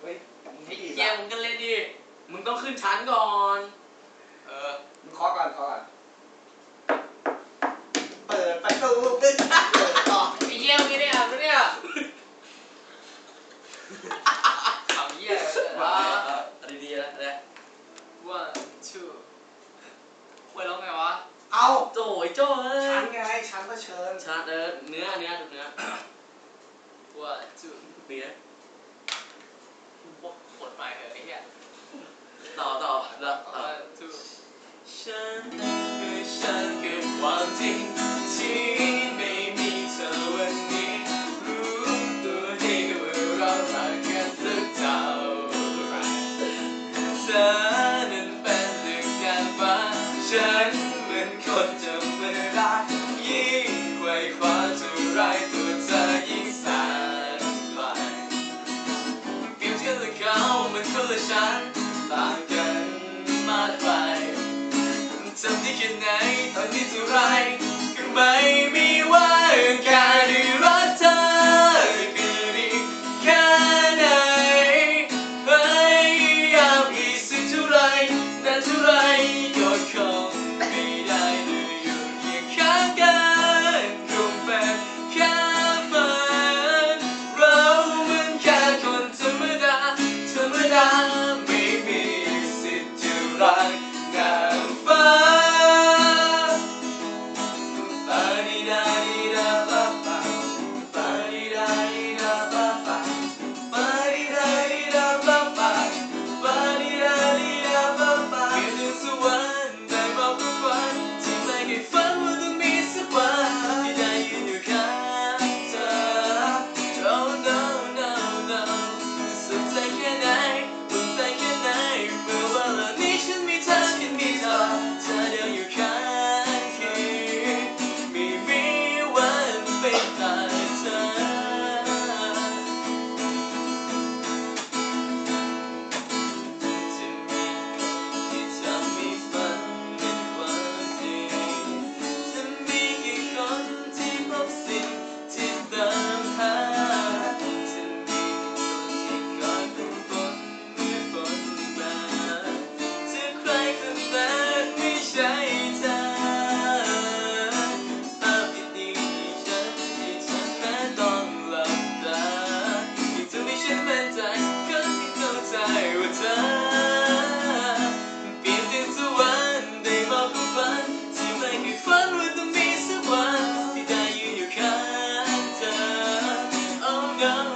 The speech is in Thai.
เฮ้ยมึงไอ้เกียมึงก็เลยดิ มึงต้องขึ้นชั้นก่อน เออ มึงเคอก่อนเคอก่อน เปิดประตูเปิดต่อไอ้เยี่ยมงไม่ได้อ่านปะเนี่ย ทำเยี่ยอะไรวะ อันดีนะนะ one two ไวแล้วงไงวะเอาโจ้ยโจ้เชั้นไงชั้นก็เชิญชั้เออเนื้อเนื้อเนื้อ ชื่อมีนยพวกฎหมายเหรอไอ้เหี้ยต่อต่อแล้วต่อฉันคือฉันคือความจริงที่ไม่มีเธอวันนี้ รู้ตัวดีว่เราห่งกันสักเท่าไเธอนั้นเป็นดึงฟ้าฉันเหมือนคนจะ 감